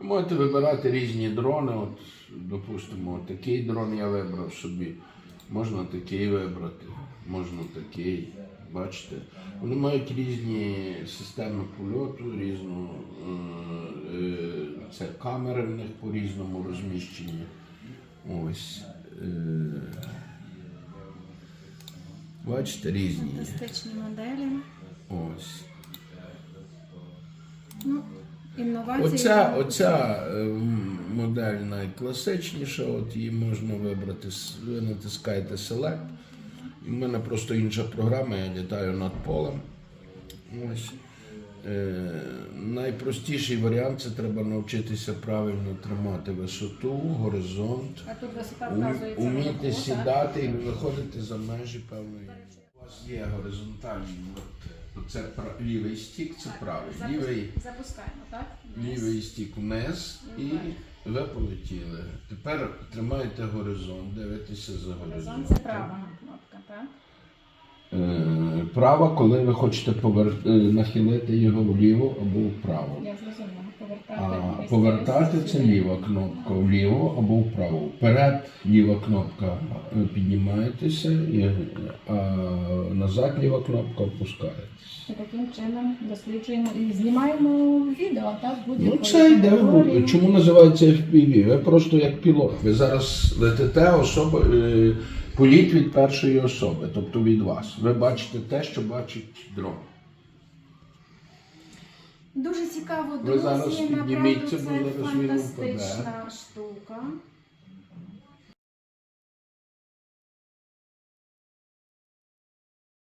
Ви можете вибирати різні дрони. От, допустимо, такий дрон я вибрав собі. Можна такий вибрати, можна такий. Бачите? Вони мають різні системи польоту, різну, е, е, це камери в них по-різному розміщені. Ось. Е, бачите, різні. Фантастичні моделі. Ось. Ну, інновації. Оця, оця е, модель найкласичніша, от її можна вибрати. Ви натискаєте Select. В мене просто інша програма, я літаю над полем. Ось. Е, найпростіший варіант це треба навчитися правильно тримати висоту, горизонт, А тут висота у- уміти сідати і виходити за межі певної. У вас є горизонтальний, от, це лівий стік, це правий. Запус- Лівий Запускаємо, так? Лівий стік вниз і ви полетіли. Тепер тримаєте горизонт, дивитеся за Горизонт горизонт. це права кнопка, так? Е, Права, коли ви хочете повер... е, нахилити його вліво або вправо. Я зрозуміла. А повертати це ліва кнопка вліво або вправо. Вперед ліва кнопка е, піднімаєтеся, а назад ліва кнопка опускаєтеся. І таким чином досліджуємо і знімаємо відео, так? Ну, це йде. Чому називається FPV? Ви просто як пілот. Ви зараз летите особа, е, політ від першої особи, тобто від вас. Ви бачите те, що бачить дрон. Дуже цікаво, Ви друзі, зараз направду це фантастична штука.